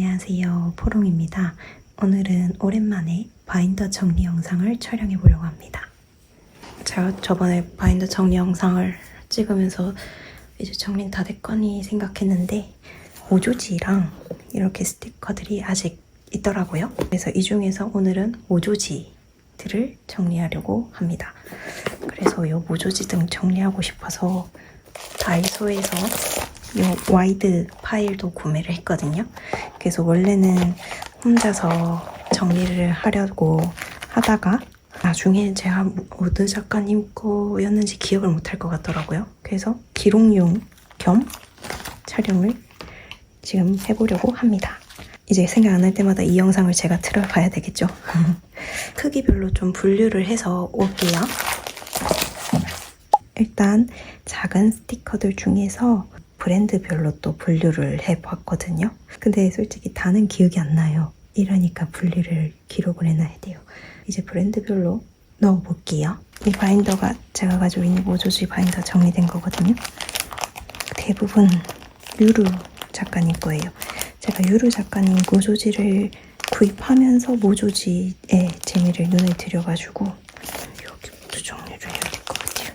안녕하세요. 포롱입니다. 오늘은 오랜만에 바인더 정리 영상을 촬영해 보려고 합니다. 제가 저번에 바인더 정리 영상을 찍으면서 이제 정리는 다 됐거니 생각했는데 모조지랑 이렇게 스티커들이 아직 있더라고요. 그래서 이 중에서 오늘은 모조지들을 정리하려고 합니다. 그래서 이 모조지 등 정리하고 싶어서 다이소에서 이 와이드 파일도 구매를 했거든요. 그래서 원래는 혼자서 정리를 하려고 하다가 나중에 제가 어느 작가님 거였는지 기억을 못할 것 같더라고요. 그래서 기록용 겸 촬영을 지금 해보려고 합니다. 이제 생각 안날 때마다 이 영상을 제가 틀어봐야 되겠죠. 크기별로 좀 분류를 해서 올게요. 일단 작은 스티커들 중에서 브랜드별로 또 분류를 해봤거든요. 근데 솔직히 다는 기억이 안 나요. 이러니까 분류를 기록을 해놔야 돼요. 이제 브랜드별로 넣어볼게요. 이 바인더가 제가 가지고 있는 모조지 바인더 정리된 거거든요. 대부분 유루 작가님 거예요. 제가 유루 작가님 모조지를 구입하면서 모조지의 재미를 눈에 들여가지고 여기부터 정리를 해야 될 것 같아요.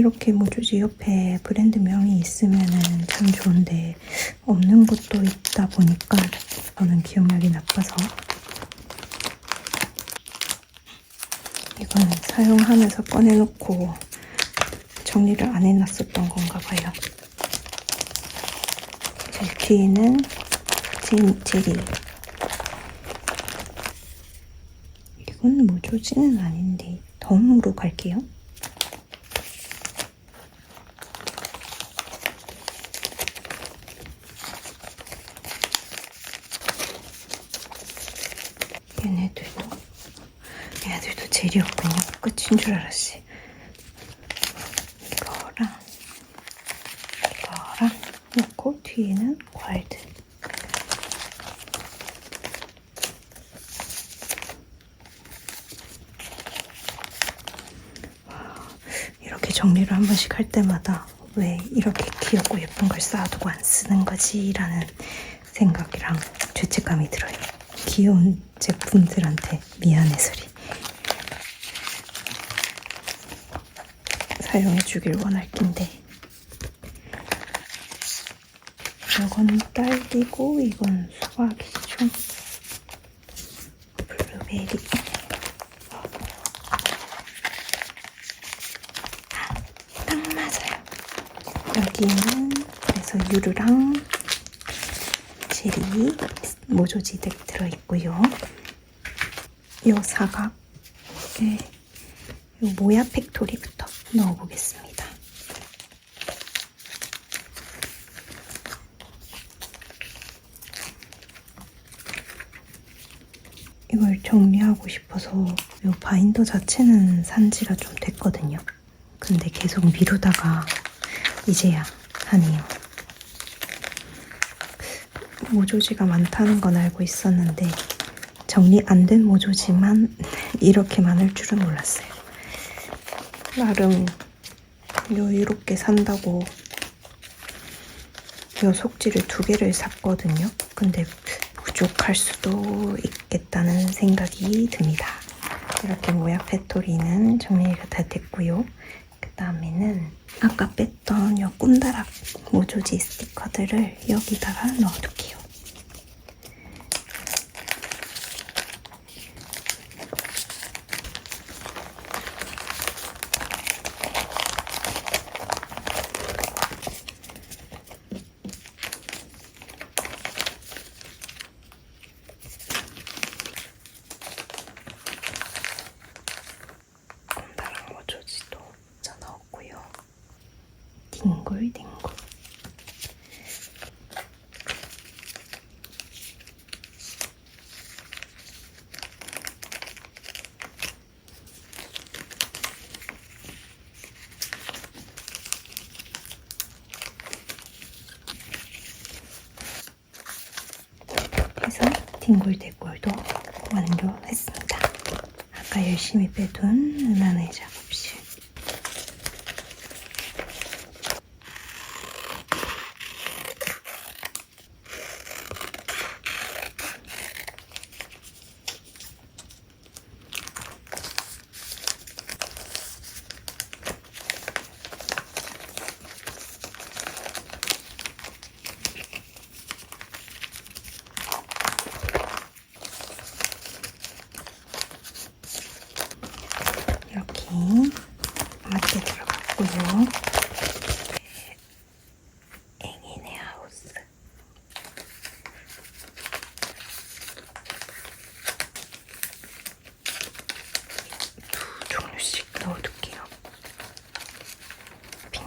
이렇게 모조지 옆에 브랜드명이 있으면은 참 좋은데 없는 것도 있다 보니까 저는 기억력이 나빠서 이건 사용하면서 꺼내놓고 정리를 안 해놨었던 건가 봐요. 제 뒤에는 진, 제리 이건 모조지는 아닌데 덤으로 갈게요. 얘네들도 얘네들도 끝인 줄 알았지. 이거랑 이거랑 놓고 뒤에는 과일들. 이렇게 정리를 한 번씩 할 때마다 왜 이렇게 귀엽고 예쁜 걸 쌓아두고 안 쓰는 거지? 라는 생각이랑 죄책감이 들어요. 귀여운 제품들한테 미안해 소리. 사용해 주길 원할 낀데. 이건 딸기고 이건 수박이죠. 블루베리. 딱 맞아요. 여기는 그래서 유루랑 제리 모조지들 들어있고요. 이 사각에 이 모야 팩토리부터 넣어보겠습니다. 이걸 정리하고 싶어서 이 바인더 자체는 산 지가 좀 됐거든요. 근데 계속 미루다가 이제야 하네요. 모조지가 많다는 건 알고 있었는데 정리 안 된 모조지만 이렇게 많을 줄은 몰랐어요. 나름 여유롭게 산다고 요 속지를 두 개를 샀거든요. 근데 부족할 수도 있겠다는 생각이 듭니다. 이렇게 모야 페토리는 정리가 다 됐고요. 그 다음에는 아까 뺐던 요 꿈다락 모조지 스티커들을 여기다가 넣어둘게요. 꿈다락 모조지도 짜 넣었고요. 뒹굴뒹굴. 해서 뒹굴뒹굴도 완료했습니다. 아까 열심히 빼둔 은하의 작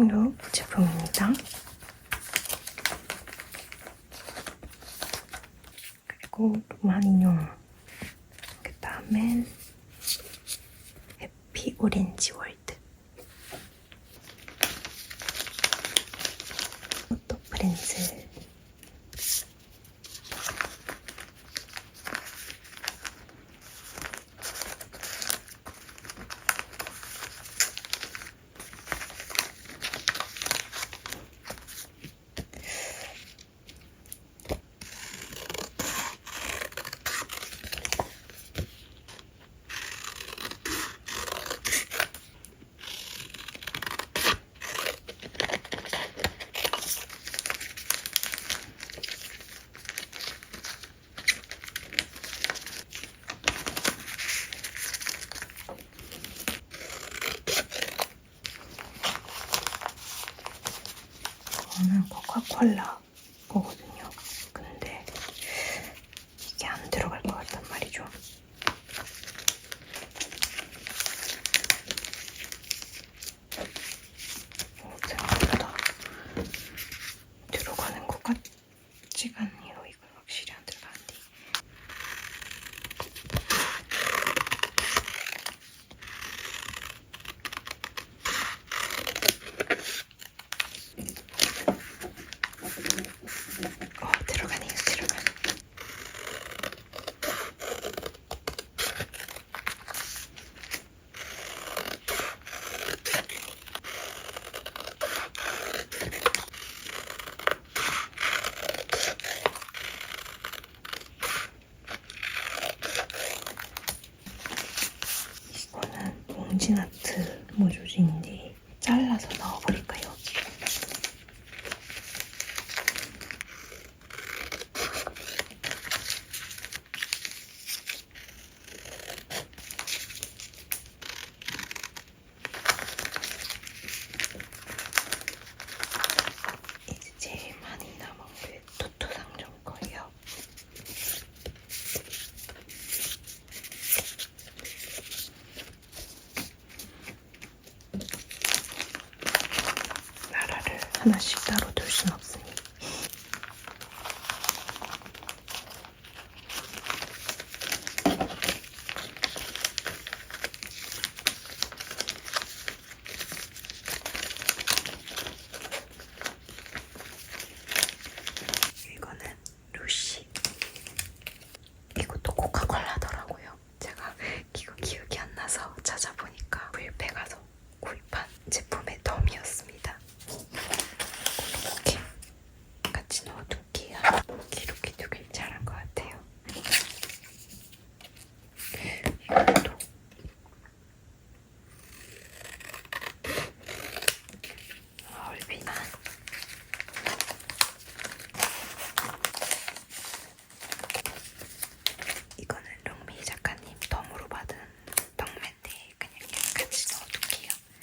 청류 제품입니다. 그리고 인형. 그 다음엔 해피 오렌지 월드. 또 프렌즈.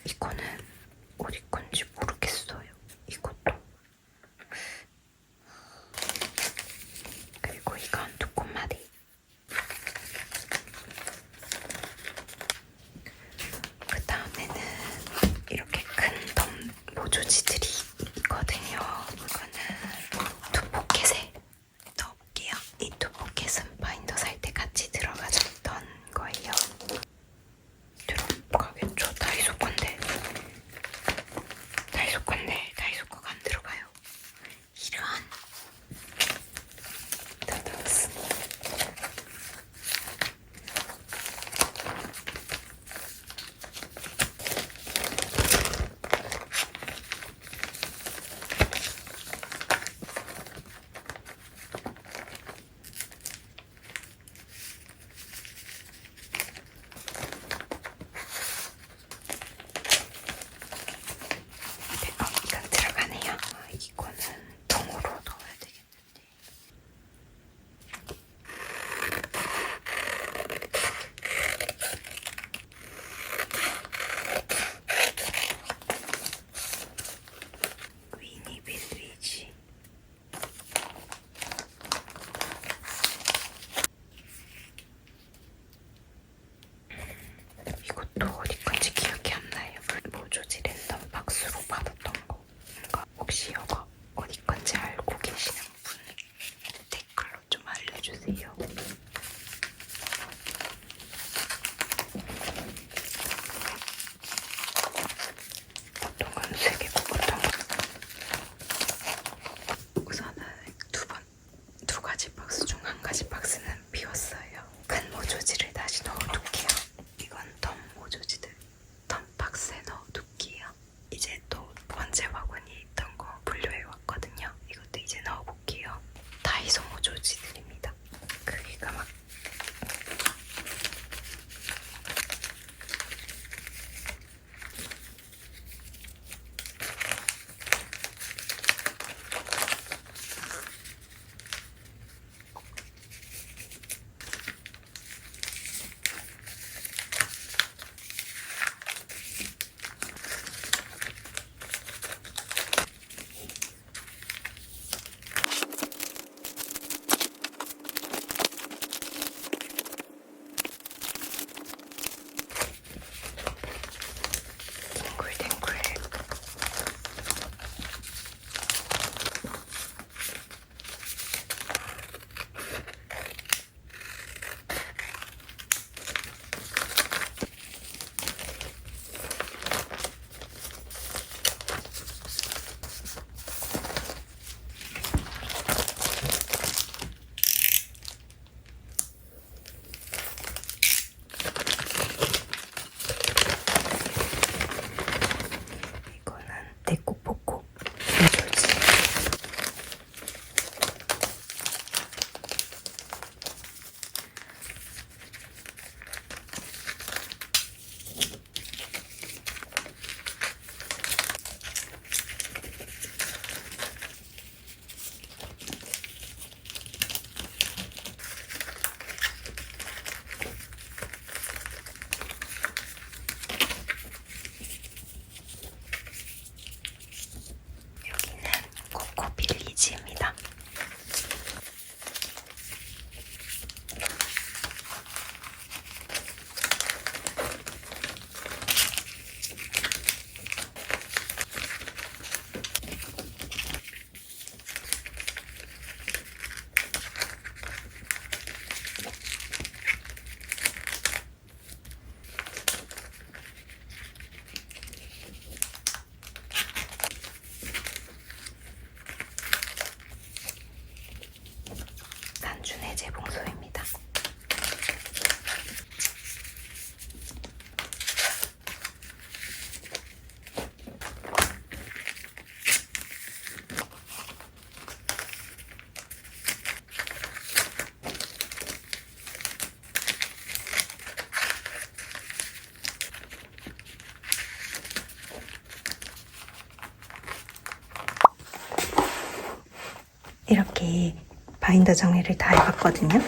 이거는 이렇게 바인더 정리를 다 해봤거든요.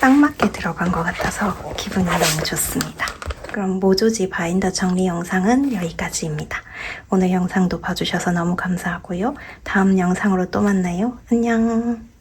딱 맞게 들어간 것 같아서 기분이 너무 좋습니다. 그럼 모조지 바인더 정리 영상은 여기까지입니다. 오늘 영상도 봐주셔서 너무 감사하고요. 다음 영상으로 또 만나요. 안녕.